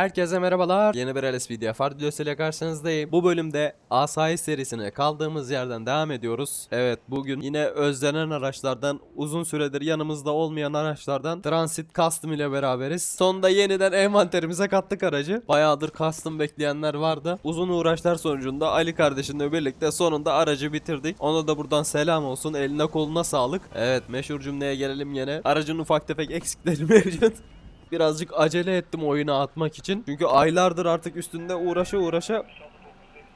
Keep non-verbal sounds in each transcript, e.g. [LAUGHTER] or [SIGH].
Herkese merhabalar. Yeni bir LS video Fardilös ile karşınızdayım. Bu bölümde Asayiş serisine kaldığımız yerden devam ediyoruz. Evet bugün yine özlenen araçlardan uzun süredir yanımızda olmayan araçlardan Transit Custom ile beraberiz. Sonunda yeniden envanterimize kattık aracı. Bayağıdır custom bekleyenler vardı. Uzun uğraşlar sonucunda Ali kardeşimle birlikte sonunda aracı bitirdik. Ona da buradan selam olsun. Eline koluna sağlık. Evet meşhur cümleye gelelim yine. Aracın ufak tefek eksikleri mevcut. Birazcık acele ettim oyuna atmak için. Çünkü aylardır artık üstünde uğraşa uğraşa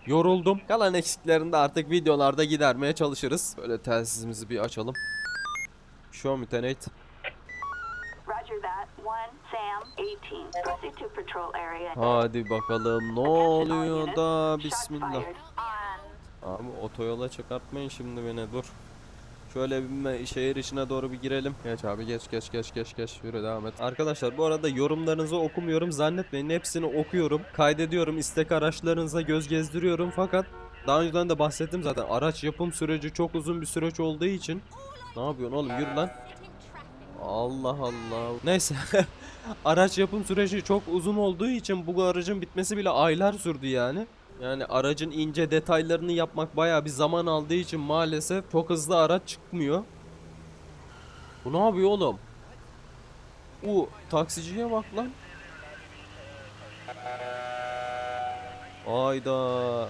yoruldum. Kalan eksiklerini de artık videolarda gidermeye çalışırız. Böyle telsizimizi bir açalım. Show me tenate. Roger that. One, Sam, 18. Proceed to patrol area. Hadi bakalım ne oluyor da bismillah. Abi otoyola çıkartmayın şimdi beni dur. Şöyle bir şehir içine doğru bir girelim. Geç abi geç geç geç geç geç yürü devam et. Arkadaşlar bu arada yorumlarınızı okumuyorum zannetmeyin hepsini okuyorum. Kaydediyorum istek araçlarınıza göz gezdiriyorum fakat daha önceden de bahsettim zaten araç yapım süreci çok uzun bir süreç olduğu için. Ne yapıyorsun oğlum yürü lan. Allah Allah. Neyse. [LAUGHS] Araç yapım süreci çok uzun olduğu için bu aracın bitmesi bile aylar sürdü yani. Yani aracın ince detaylarını yapmak bayağı bir zaman aldığı için maalesef çok hızlı araç çıkmıyor. Bu ne yapıyor oğlum? U taksiciye bak lan. Ayda.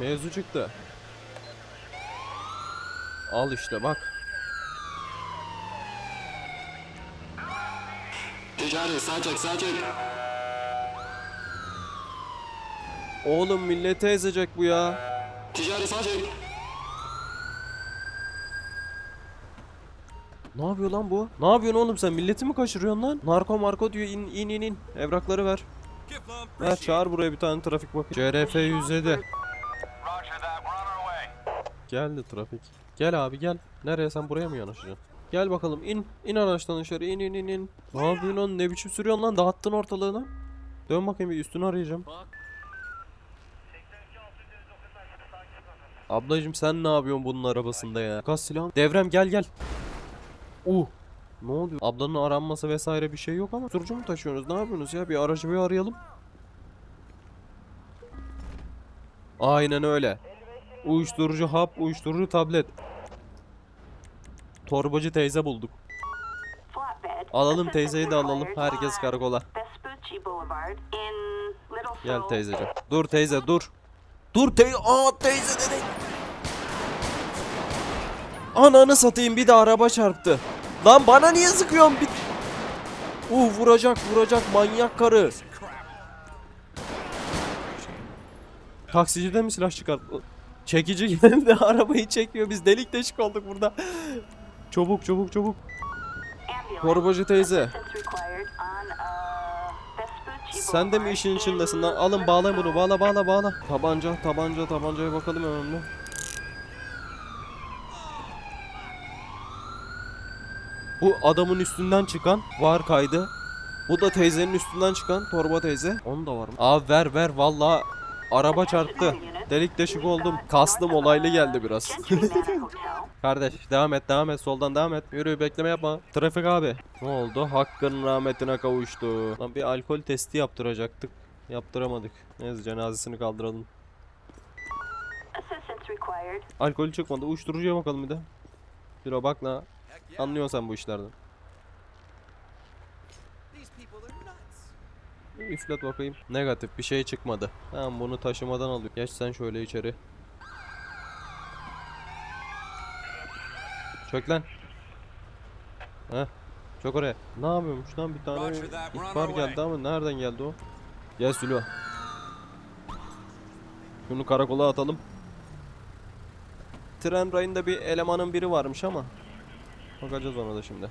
Mevzu çıktı. Al işte bak. Ticari sağ çek. Oğlum millete ezecek bu ya. Ticari sağ çek. Ne yapıyor lan bu? Ne yapıyorsun oğlum sen? Milleti mi kaçırıyorsun lan? Narko marko diyor in in in in. Evrakları ver. Ver çağır buraya bir tane trafik bakayım. CRF 107. Geldi trafik. Gel abi gel. Nereye sen buraya mı yanaşacaksın? Gel bakalım in. in araçtan dışarı in in in in. Ne yapıyorsun lan? Ne biçim sürüyorsun lan? Dağıttın ortalığını. Dön bakayım bir üstünü arayacağım. Ablacım sen ne yapıyorsun bunun arabasında ya? Kas silahın. Devrem gel gel. Uh. Ne oluyor? Ablanın aranması vesaire bir şey yok ama Susturucu mu taşıyorsunuz? Ne yapıyorsunuz ya? Bir aracı bir arayalım. Aynen öyle. Uyuşturucu hap, uyuşturucu tablet. Torbacı teyze bulduk. Alalım teyzeyi de alalım. Herkes karakola. Gel teyzeciğim. Dur teyze dur. Dur tey Aa teyze dedi. Ananı satayım bir de araba çarptı. Lan bana niye sıkıyorsun? Bir... Uh vuracak vuracak manyak karı. Taksici de mi silah çıkart? Çekici [LAUGHS] geldi arabayı çekiyor. Biz delik deşik olduk burada. Çabuk çabuk çabuk. Torbacı teyze. Assistance required on, uh, Vespucci Sen de mi işin in içindesin lan? Alın bağlayın bunu. Bağla bağla bağla. Tabanca tabanca tabancaya bakalım bir. Bu adamın üstünden çıkan var kaydı. Bu da teyzenin üstünden çıkan torba teyze. Onun da var mı? Abi ver ver valla araba çarptı. Delik deşik oldum. Kastım olaylı geldi biraz. [LAUGHS] [LAUGHS] Kardeş devam et devam et soldan devam et. Yürü bekleme yapma. Trafik abi. Ne oldu? Hakkın rahmetine kavuştu. Lan bir alkol testi yaptıracaktık. Yaptıramadık. Neyse cenazesini kaldıralım. Assistance required. Alkol çıkmadı. Uyuşturucuya bakalım bir de. Bir o bak la. Anlıyorsun sen bu işlerden. Bir Üflet bakayım. Negatif bir şey çıkmadı. Tamam bunu taşımadan alıyorum. Geç sen şöyle içeri. Çök lan. Heh. Çök oraya. Ne yapıyormuş lan bir tane ihbar geldi ama nereden geldi o? Gel Sülo. Şunu karakola atalım. Tren rayında bir elemanın biri varmış ama. Bakacağız ona da şimdi.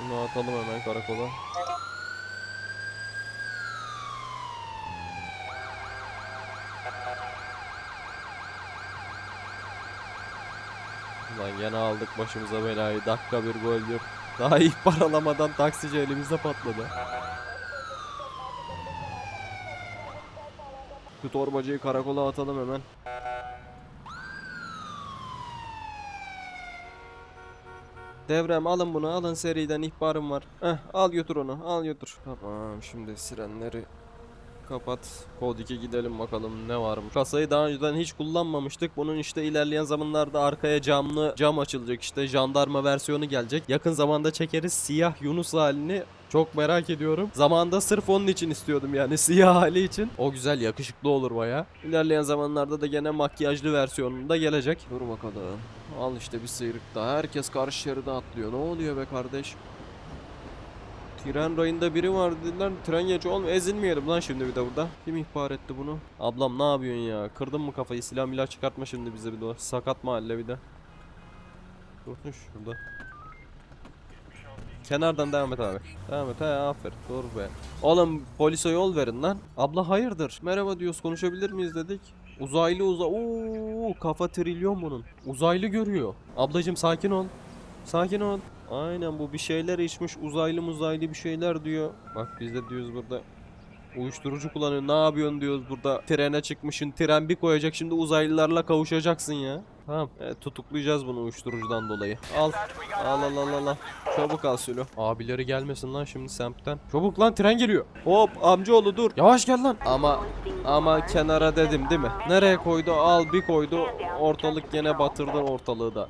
Bunu atalım hemen karakola. Ulan gene aldık başımıza belayı. Dakika bir goldür. Daha ihbar [LAUGHS] alamadan taksici elimizde patladı. Şu torbacıyı karakola atalım hemen. Devrem alın bunu alın seriden ihbarım var. Heh, al götür onu al götür. Tamam şimdi sirenleri kapat. Kod 2 gidelim bakalım ne var bu. Kasayı daha önceden hiç kullanmamıştık. Bunun işte ilerleyen zamanlarda arkaya camlı cam açılacak işte jandarma versiyonu gelecek. Yakın zamanda çekeriz siyah Yunus halini. Çok merak ediyorum. Zamanında sırf onun için istiyordum yani [LAUGHS] siyah hali için. O güzel yakışıklı olur baya. İlerleyen zamanlarda da gene makyajlı versiyonunda gelecek. Dur bakalım. Al işte bir sıyrık daha. Herkes karşı şeride atlıyor. Ne oluyor be kardeş? Tren rayında biri var dediler. Tren geçi olmuyor. Ezilmeyelim lan şimdi bir de burada. Kim ihbar etti bunu? Ablam ne yapıyorsun ya? Kırdın mı kafayı? Silah milah çıkartma şimdi bize bir de. Sakat mahalle bir de. Dursun şurada. Kenardan devam et abi. Devam et he aferin. Dur be. Oğlum polise yol verin lan. Abla hayırdır? Merhaba diyoruz konuşabilir miyiz dedik. Uzaylı uza... Oo, kafa trilyon bunun. Uzaylı görüyor. Ablacım sakin ol. Sakin ol. Aynen bu bir şeyler içmiş uzaylı muzaylı bir şeyler diyor. Bak biz de diyoruz burada uyuşturucu kullanıyor. Ne yapıyorsun diyoruz burada. Trene çıkmışsın. Tren bir koyacak şimdi uzaylılarla kavuşacaksın ya. Tamam. Evet, tutuklayacağız bunu uyuşturucudan dolayı. Al. Al al al al. Çabuk al Sülo. Abileri gelmesin lan şimdi semtten. Çabuk lan tren geliyor. Hop amcaoğlu dur. Yavaş gel lan. Ama ama kenara dedim değil mi? Nereye koydu? Al bir koydu. Ortalık gene batırdı ortalığı da.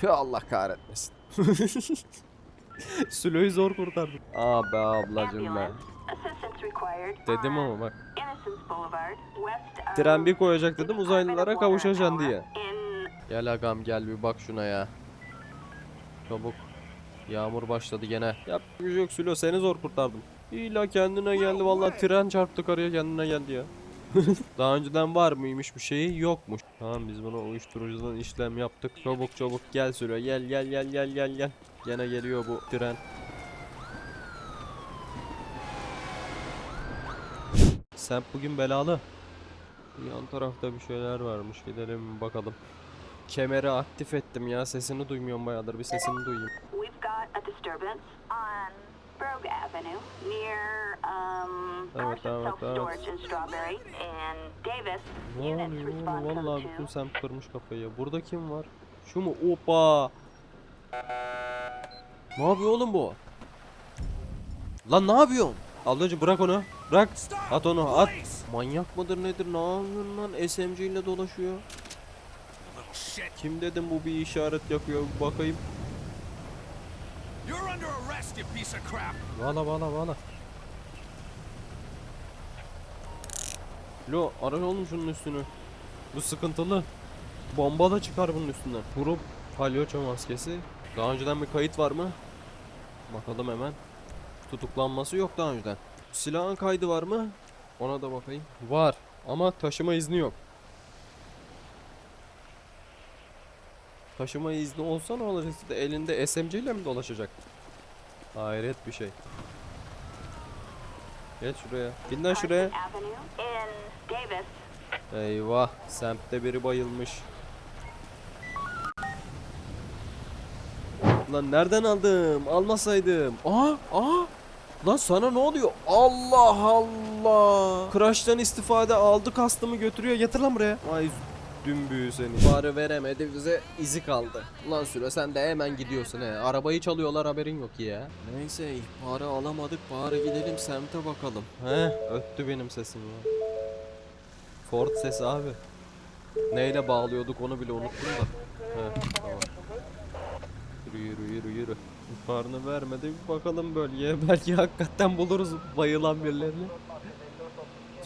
Pü Allah kahretmesin. [LAUGHS] Sülo'yu zor kurtardım. Abi ablacım be. Ambulance. Assistance required. Dedim ama bak. Tren bir koyacak dedim uzaylılara kavuşacaksın diye. Gel agam gel bir bak şuna ya. Çabuk. Yağmur başladı gene. Yap şey yok Sülo seni zor kurtardım. İlla kendine geldi vallahi tren çarptı karıya kendine geldi ya. [LAUGHS] Daha önceden var mıymış bir şeyi yokmuş. Tamam biz buna uyuşturucudan işlem yaptık. Çabuk çabuk gel Sülo gel gel gel gel gel gel. Gene geliyor bu tren. Sen bugün belalı. Yan tarafta bir şeyler varmış. Gidelim bakalım. Kemeri aktif ettim ya. Sesini duymuyorum bayağıdır. Bir sesini duyayım. We've got a disturbance on Brogue Avenue near um Evet, Carson evet, Self evet. Storage in Strawberry and Davis. Ne Units oluyor? respond Vallahi bütün semt kırmış kafayı. Burada kim var? Şu mu? Opa! Ne yapıyor oğlum bu? Lan ne yapıyorsun? Ablacım bırak onu. Bırak. At onu at. Manyak mıdır nedir? Ne yapıyorsun lan? SMG ile dolaşıyor. Kim dedim bu bir işaret yapıyor? Bir Bakayım. You're under arrest, you piece of crap! Valla valla valla. Lo ara oğlum şunun üstünü. Bu sıkıntılı. Bomba da çıkar bunun üstünden. Grup palyaço maskesi. Daha önceden bir kayıt var mı? Bakalım hemen. Tutuklanması yok daha önceden. Silahın kaydı var mı? Ona da bakayım. Var ama taşıma izni yok. Taşıma izni olsa ne olacak? Elinde SMG ile mi dolaşacak? Hayret bir şey. Geç şuraya. Bin lan şuraya. Eyvah. Semtte biri bayılmış. Lan nereden aldım? Almasaydım. Aa, aa. Lan sana ne oluyor? Allah Allah. Crash'tan istifade aldı kastımı götürüyor. Getir lan buraya. Ay dümbüğü seni. Bari veremedi bize izi kaldı. Lan süre sen de hemen gidiyorsun he. Arabayı çalıyorlar haberin yok ya. Neyse ihbarı alamadık bari gidelim semte bakalım. He öttü benim sesim ya. Ford sesi abi. Neyle bağlıyorduk onu bile unuttum da. He tamam. Yürü yürü yürü yürü. İhbarını vermedi bir bakalım bölgeye. [LAUGHS] Belki hakikaten buluruz bayılan birilerini.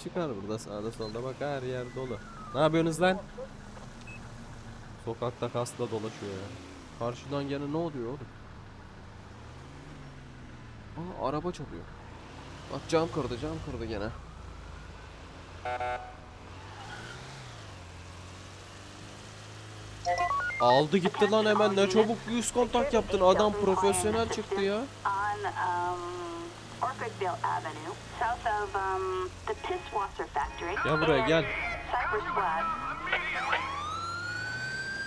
Çıkar burada sağda solda bak her yer dolu. Ne yapıyorsunuz lan? Sokakta kasla dolaşıyor ya. Karşıdan gene ne oluyor oğlum? Aa araba çalıyor. Bak cam kırdı cam kırdı gene. Aldı gitti lan hemen ne çabuk yüz kontak yaptın adam profesyonel çıktı ya. Um um. Gel buraya, gel.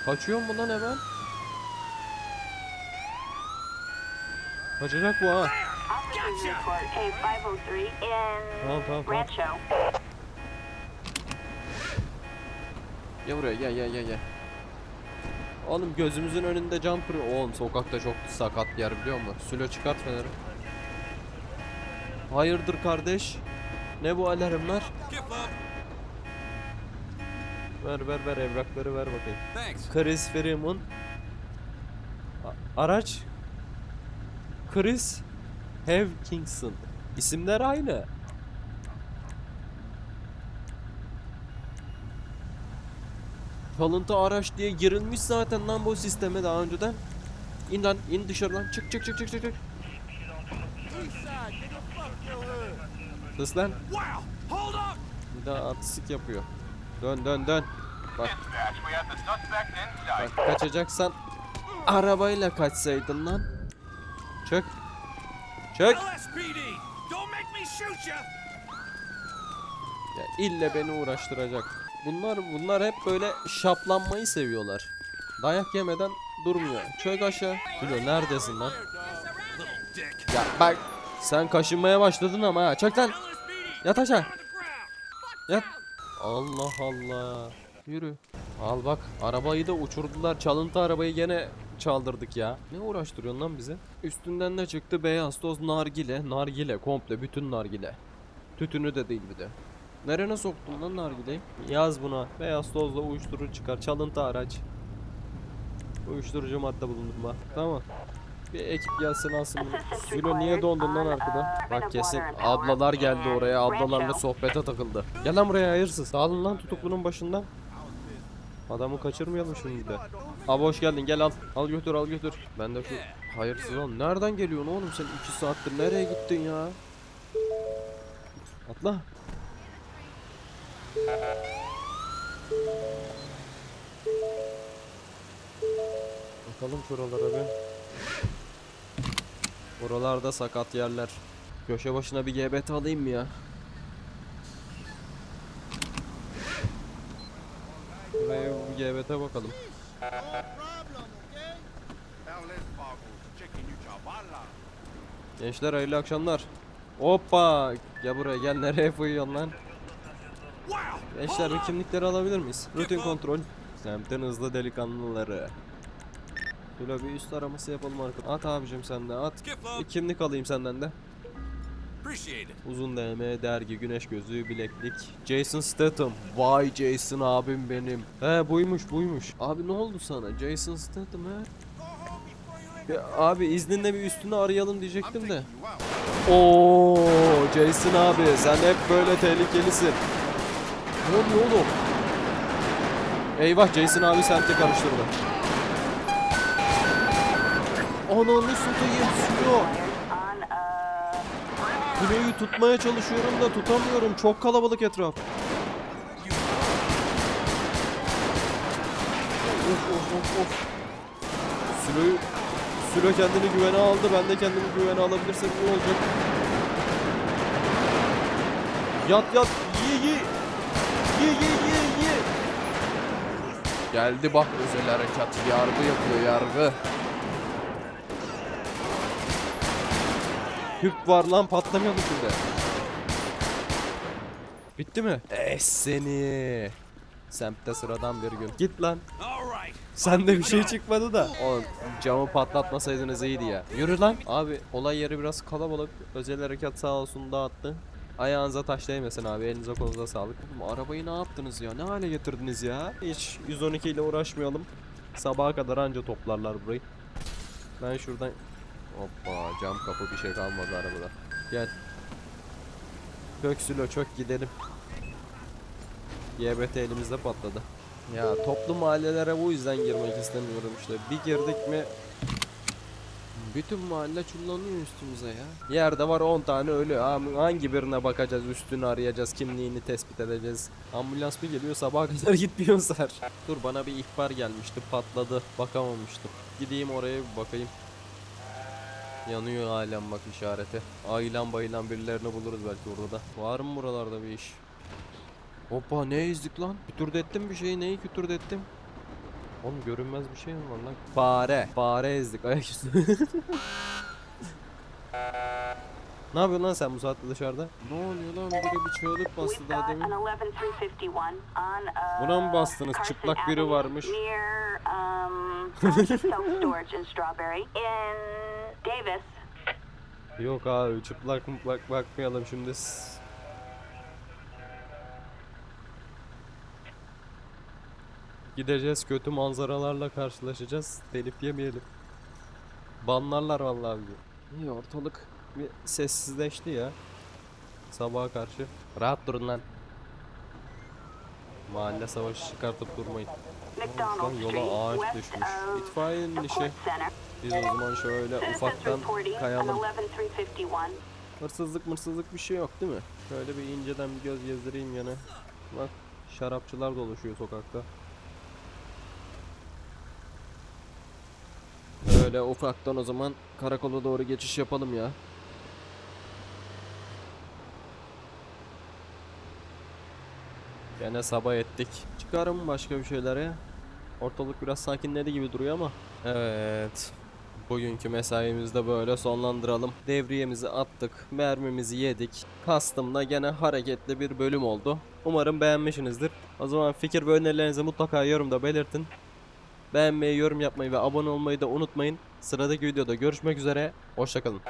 Kaçıyor mu lan hemen? Kaçacak bu ha. Officers report A503 in Tamam tamam tamam. Gel buraya gel gel gel gel. Oğlum gözümüzün önünde jumper. Oğlum sokakta çok sakat yer biliyor musun? Sülo çıkart feneri. Hayırdır kardeş? Ne bu alarmlar? Ver ver ver evrakları ver bakayım. Thanks. Chris Freeman. A- araç. Chris Kingston. İsimler aynı. Çalıntı araç diye girilmiş zaten lan bu sisteme daha önceden. İn lan in dışarıdan çık çık çık çık çık. Sus lan. Bir daha artistik yapıyor. Dön dön dön. Bak. Bak kaçacaksan arabayla kaçsaydın lan. Çök. Çök. Ya ille beni uğraştıracak. Bunlar bunlar hep böyle şaplanmayı seviyorlar. Dayak yemeden durmuyor. Çök aşağı. Bilo neredesin lan? Ya bak sen kaşınmaya başladın ama ha. Çök lan. Yat aşağı. Yat. Allah Allah. Yürü. Al bak arabayı da uçurdular. Çalıntı arabayı gene çaldırdık ya. Ne uğraştırıyorsun lan bize? Üstünden ne çıktı? Beyaz toz, nargile. Nargile komple bütün nargile. Tütünü de değil bir de. Nerene soktun lan nargileyi? Yaz buna. Beyaz tozla uyuşturucu çıkar. Çalıntı araç. Uyuşturucu madde bulundurma. Tamam. Bir ekip gelsin alsın bunu. [LAUGHS] Sülo niye dondun lan arkada? Bak kesin ablalar geldi oraya. Ablalarla sohbete takıldı. Gel lan buraya hayırsız. Dağılın lan tutuklunun başından. Adamı kaçırmayalım şimdi de. Abi hoş geldin gel al. Al götür al götür. Ben de şu hayırsız oğlum. Nereden geliyorsun oğlum sen 2 saattir nereye gittin ya? Atla. Bakalım şuralara bir. Buralarda sakat yerler. Köşe başına bir GBT alayım mı ya? Buraya bir GBT bakalım. Gençler hayırlı akşamlar. Hoppa! Gel buraya gel nereye fıyıyorsun lan? Gençler kimlikleri alabilir miyiz? Rutin kontrol. Semtin hızlı delikanlıları. Şöyle bir üst araması yapalım arkadaşlar. At abicim sen de at. Bir kimlik alayım senden de. Uzun DM, dergi, güneş gözlüğü, bileklik. Jason Statham. Vay Jason abim benim. He buymuş buymuş. Abi ne oldu sana? Jason Statham he? Ya, abi izninle bir üstünü arayalım diyecektim de. Oo Jason abi sen hep böyle tehlikelisin. Ne oluyor oğlum? Eyvah Jason abi semti karıştırdı. Ananı satayım a Kuleyi tutmaya çalışıyorum da tutamıyorum. Çok kalabalık etraf. Of of of of. Sülo'yu Sülo kendini güvene aldı. Ben de kendimi güvene alabilirsem iyi olacak. Yat yat. Yi yi. Yi yi yi yi. Geldi bak özel harekat. Yargı yapıyor yargı. Hüp var lan patlamıyor mu şimdi? Bitti mi? Eh seni. Semtte sıradan bir gün. Git lan. Sende bir şey çıkmadı da. Oğlum camı patlatmasaydınız iyiydi ya. Yürü lan. Abi olay yeri biraz kalabalık. Özel harekat sağ olsun dağıttı. Ayağınıza taş değmesin abi. Elinize kolunuza sağlık. Oğlum, arabayı ne yaptınız ya? Ne hale getirdiniz ya? Hiç 112 ile uğraşmayalım. Sabaha kadar anca toplarlar burayı. Ben şuradan... Hoppa cam kapı bir şey kalmadı arabada. Gel. Kök silo çök gidelim. YBT elimizde patladı. Ya toplu mahallelere bu yüzden girmek istemiyorum işte. Bir girdik mi bütün mahalle çullanıyor üstümüze ya. Yerde var 10 tane ölü. Ha, Hangi birine bakacağız, üstünü arayacağız, kimliğini tespit edeceğiz. Ambulans mı geliyor sabaha kadar [LAUGHS] gitmiyorlar. Dur bana bir ihbar gelmişti patladı. Bakamamıştım. Gideyim oraya bir bakayım. Yanıyor halen bak işareti. Aylan bayılan birilerini buluruz belki orada da. Var mı buralarda bir iş? Hoppa ne ezdik lan? Kütürdettim bir şeyi neyi kütürdettim? Oğlum görünmez bir şey mi var lan? Fare. Fare ezdik ayaküstü. [LAUGHS] ne yapıyorsun lan sen bu saatte dışarıda? Ne oluyor lan biri bir çığlık bastı daha demin. an 11351 on a Buna mı bastınız? Çıplak biri varmış. Davis. Yok abi çıplak mıplak bakmayalım şimdi. Gideceğiz kötü manzaralarla karşılaşacağız. Telif yemeyelim. Banlarlar vallahi bizi. İyi ortalık bir sessizleşti ya. Sabaha karşı. Rahat durun lan. Mahalle savaşı çıkartıp durmayın. Lan yola ağaç west düşmüş. of İtfaiyenin işi. Biz o zaman şöyle ufaktan kayalım. 11351. Hırsızlık mırsızlık bir şey yok değil mi? Şöyle bir inceden bir göz gezdireyim yana. Bak şarapçılar dolaşıyor sokakta. Öyle ufaktan o zaman karakola doğru geçiş yapalım ya. Gene sabah ettik. Çıkarım başka bir şeylere. Ortalık biraz sakinledi gibi duruyor ama. Evet. Bugünkü mesaimizi de böyle sonlandıralım. Devriyemizi attık, mermimizi yedik. Custom'da gene hareketli bir bölüm oldu. Umarım beğenmişsinizdir. O zaman fikir ve önerilerinizi mutlaka yorumda belirtin. Beğenmeyi, yorum yapmayı ve abone olmayı da unutmayın. Sıradaki videoda görüşmek üzere. Hoşçakalın.